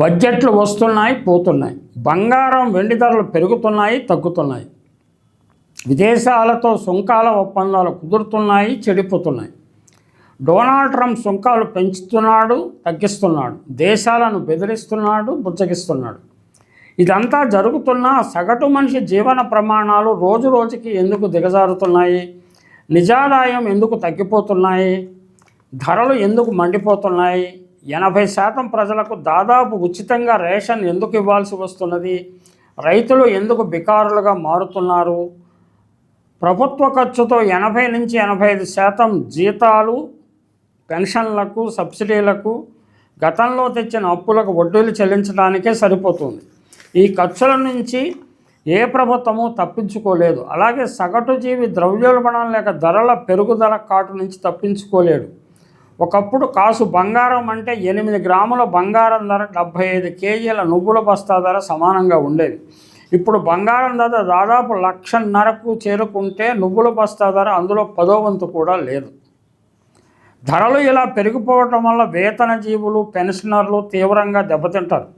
బడ్జెట్లు వస్తున్నాయి పోతున్నాయి. బంగారం వెండి ధరలు పెరుగుతున్నాయి తగ్గుతున్నాయి. విదేశాలతో సుంకాల ఒప్పందాలు కుదురుతున్నాయి చెడిపోతున్నాయి. డొనాల్డ్ ట్రంప్ సుంకాలు పెంచుతున్నాడు తగ్గిస్తున్నాడు. దేశాలను బెదిరిస్తున్నాడు బుజ్జగిస్తున్నాడు. ఇదంతా జరుగుతున్న సగటు మనిషి జీవన ప్రమాణాలు రోజు రోజుకి ఎందుకు దిగజారుతున్నాయి? నిజాదాయం ఎందుకు తగ్గిపోతున్నాయి? ధరలు ఎందుకు మండిపోతున్నాయి? ఎనభై శాతం ప్రజలకు దాదాపు ఉచితంగా రేషన్ ఎందుకు ఇవ్వాల్సి వస్తున్నది? రైతులు ఎందుకు బికారులుగా మారుతున్నారు? ప్రభుత్వ ఖర్చుతో ఎనభై నుంచి ఎనభై ఐదు శాతం జీతాలు పెన్షన్లకు సబ్సిడీలకు గతంలో తెచ్చిన అప్పులకు వడ్డీలు చెల్లించడానికే సరిపోతుంది. ఈ ఖర్చుల నుంచి ఏ ప్రభుత్వము తప్పించుకోలేదు. అలాగే సగటు జీవి ద్రవ్యోల్బణం లేక ధరల పెరుగుదల కాటు నుంచి తప్పించుకోలేడు. ఒకప్పుడు కాసు బంగారం అంటే ఎనిమిది గ్రాముల బంగారం ధర డెబ్భై ఐదు కేజీల నువ్వుల బస్తా ధర సమానంగా ఉండేది. ఇప్పుడు బంగారం ధర దాదాపు లక్షన్నరకు చేరుకుంటే నువ్వుల బస్తా ధర అందులో పదో వంతు కూడా లేదు. ధరలు ఇలా పెరిగిపోవటం వల్ల వేతన జీవులు పెన్షనర్లు తీవ్రంగా దెబ్బతింటారు.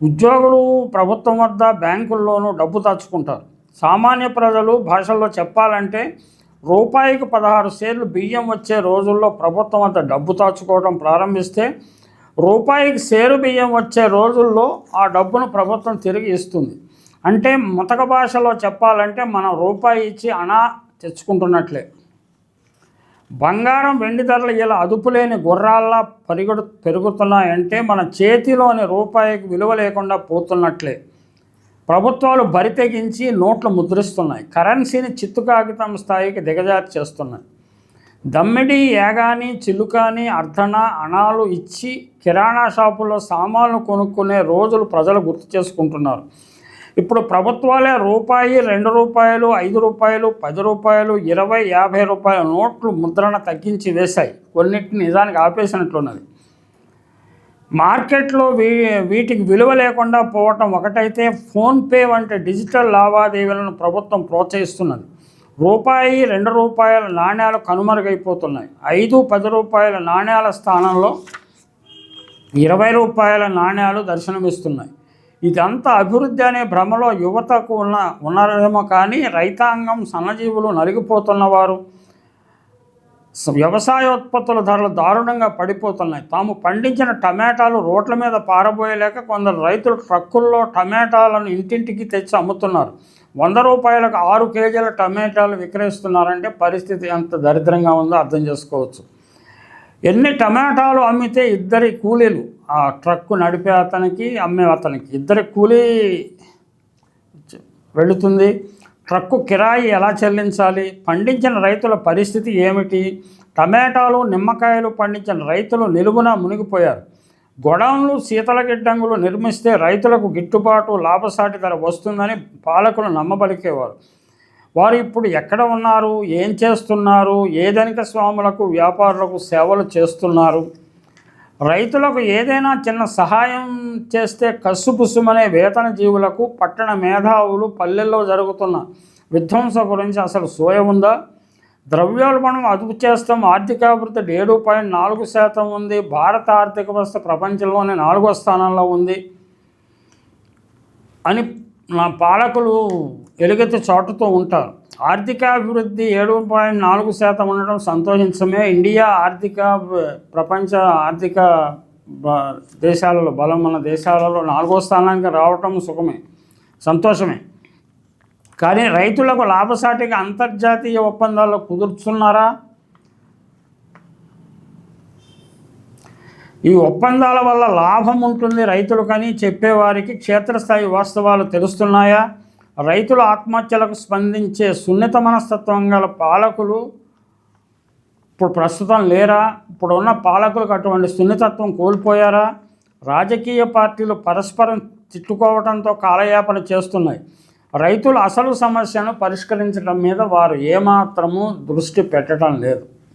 ఉద్యోగులు ప్రభుత్వం వద్ద బ్యాంకుల్లోనూ డబ్బు దాచుకుంటారు. సామాన్య ప్రజలు భాషల్లో చెప్పాలంటే రూపాయికి పదహారు సేర్లు బియ్యం వచ్చే రోజుల్లో ప్రభుత్వం అంత డబ్బు దాచుకోవడం ప్రారంభిస్తే రూపాయికి సేరు బియ్యం వచ్చే రోజుల్లో ఆ డబ్బును ప్రభుత్వం తిరిగి ఇస్తుంది. అంటే ముతక భాషలో చెప్పాలంటే మనం రూపాయి ఇచ్చి అనా తెచ్చుకుంటున్నట్లే. బంగారం వెండి ధరలు ఇలా అదుపులేని గుర్రాల్లా పరిగెడు పెరుగుతున్నాయంటే మన చేతిలోని రూపాయికి విలువ లేకుండా పోతున్నట్లే. ప్రభుత్వాలు బరి తెగించి నోట్లు ముద్రిస్తున్నాయి. కరెన్సీని చిత్తు కాగితం స్థాయికి దిగజారి చేస్తున్నాయి. దమ్మిడి ఏగాని చిలుకాని అర్ధన అణాలు ఇచ్చి కిరాణా షాపుల్లో సామాన్లు కొనుక్కునే రోజులు ప్రజలు గుర్తు చేసుకుంటున్నారు. ఇప్పుడు ప్రభుత్వాలే రూపాయి రెండు రూపాయలు ఐదు రూపాయలు పది రూపాయలు ఇరవై యాభై రూపాయల నోట్లు ముద్రణ తగ్గించి వేశాయి. కొన్నిటిని నిజానికి ఆపేసినట్లున్నది. మార్కెట్లో వీ వీటికి విలువ లేకుండా పోవటం ఒకటైతే ఫోన్పే వంటి డిజిటల్ లావాదేవీలను ప్రభుత్వం ప్రోత్సహిస్తున్నది. రూపాయి రెండు రూపాయల నాణ్యాలు కనుమరుగైపోతున్నాయి. ఐదు పది రూపాయల నాణ్యాల స్థానంలో ఇరవై రూపాయల నాణ్యాలు దర్శనమిస్తున్నాయి. ఇదంతా అభివృద్ధి అనే భ్రమలో యువతకు ఉన్న ఉన్నారేమో కానీ రైతాంగం సన్నజీవులు నలిగిపోతున్నవారు. వ్యవసాయోత్పత్తుల ధరలు దారుణంగా పడిపోతున్నాయి. తాము పండించిన టమాటాలు రోడ్ల మీద పారబోయలేక కొందరు రైతులు ట్రక్కుల్లో టమాటాలను ఇంటింటికి తెచ్చి అమ్ముతున్నారు. వంద రూపాయలకు ఆరు కేజీల టమాటాలు విక్రయిస్తున్నారంటే పరిస్థితి ఎంత దరిద్రంగా ఉందో అర్థం చేసుకోవచ్చు. ఎన్ని టమాటాలు అమ్మితే ఇద్దరి కూలీలు ఆ ట్రక్కు నడిపే అతనికి అమ్మే అతనికి. ఇద్దరి కూలీ వెళుతుంది. ట్రక్కు కిరాయి ఎలా చెల్లించాలి? పండించిన రైతుల పరిస్థితి ఏమిటి? టమాటాలు నిమ్మకాయలు పండించిన రైతులు నిలువున మునిగిపోయారు. గొడౌన్లు శీతల గిడ్డంగులు నిర్మిస్తే రైతులకు గిట్టుబాటు లాభసాటి ధర వస్తుందని పాలకులు నమ్మబలికేవారు. వారు ఇప్పుడు ఎక్కడ ఉన్నారు? ఏం చేస్తున్నారు? ఏ ధనిక స్వాములకు వ్యాపారులకు సేవలు చేస్తున్నారు? రైతులకు ఏదైనా చిన్న సహాయం చేస్తే కసుపుసుమనే వేతన జీవులకు పట్టణ మేధావులు పల్లెల్లో జరుగుతున్న విధ్వంస గురించి అసలు సోయ ఉందా? ద్రవ్యోల్బణం అదుపు చేస్తాం ఆర్థికాభివృద్ధి ఏడు పాయింట్ నాలుగు శాతం ఉంది భారత ఆర్థిక వ్యవస్థ ప్రపంచంలోనే నాలుగో స్థానంలో ఉంది అని నా పాలకులు ఎలుగెత్తి చాటుతూ ఉంటారు. ఆర్థికాభివృద్ధి ఏడు పాయింట్ నాలుగు శాతం ఉండడం సంతోషించమే ఇండియా ఆర్థిక ప్రపంచ ఆర్థిక దేశాలలో బలం మన దేశాలలో నాలుగో స్థానానికి రావటం సుఖమే సంతోషమే. కానీ రైతులకు లాభసాటిగా అంతర్జాతీయ ఒప్పందాలు కుదుర్చున్నారా? ఈ ఒప్పందాల వల్ల లాభం ఉంటుంది రైతులు కానీ చెప్పేవారికి క్షేత్రస్థాయి వాస్తవాలు తెలుస్తున్నాయా? రైతుల ఆత్మహత్యలకు స్పందించే సున్నిత మనస్తత్వం గల పాలకులు ఇప్పుడు ప్రస్తుతం లేరా? ఇప్పుడు ఉన్న పాలకులకు అటువంటి సున్నితత్వం కోల్పోయారా? రాజకీయ పార్టీలు పరస్పరం తిట్టుకోవడంతో కాలయాపన చేస్తున్నాయి. రైతుల అసలు సమస్యను పరిష్కరించడం మీద వారు ఏమాత్రము దృష్టి పెట్టడం లేదు.